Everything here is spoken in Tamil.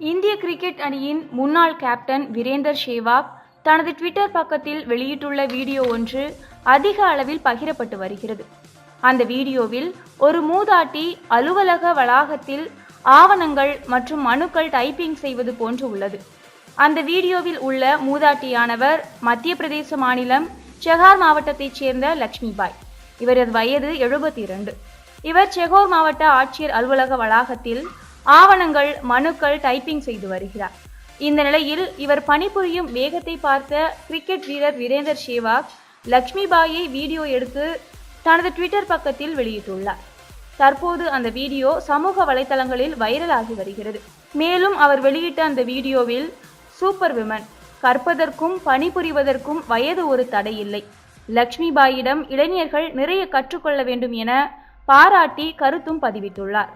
இந்திய கிரிக்கெட் அணியின் முன்னாள் கேப்டன் வீரேந்தர் ஷேவாக் தனது ட்விட்டர் பக்கத்தில் வெளியிட்டுள்ள வீடியோ ஒன்று அதிக அளவில் பகிரப்பட்டு வருகிறது. அந்த வீடியோவில் ஒரு மூதாட்டி அலுவலக வளாகத்தில் ஆவணங்கள் மற்றும் மனுக்கள் டைப்பிங் செய்வது போன்று உள்ளது. அந்த வீடியோவில் உள்ள மூதாட்டியானவர் மத்திய பிரதேச மாநிலம் செகார் மாவட்டத்தைச் சேர்ந்த லக்ஷ்மிபாய். இவரது வயது எழுபத்தி இரண்டு. இவர் செகோர் மாவட்ட ஆட்சியர் அலுவலக வளாகத்தில் ஆவணங்கள் மனுக்கள் டைப்பிங் செய்து வருகிறார். இந்த நிலையில் இவர் பணிபுரியும் வேகத்தை பார்த்த கிரிக்கெட் வீரர் வீரேந்தர் சேவாக் லக்ஷ்மிபாயை வீடியோ எடுத்து தனது ட்விட்டர் பக்கத்தில் வெளியிட்டுள்ளார். தற்போது அந்த வீடியோ சமூக வலைதளங்களில் வைரலாகி வருகிறது. மேலும் அவர் வெளியிட்ட அந்த வீடியோவில் சூப்பர் விமன் கற்பதற்கும் பணிபுரிவதற்கும் வயது ஒரு தடையில்லை. லக்ஷ்மிபாயிடம் இளைஞர்கள் நிறைய கற்றுக்கொள்ள வேண்டும் என பாராட்டி கருத்தும் பதிவிட்டுள்ளார்.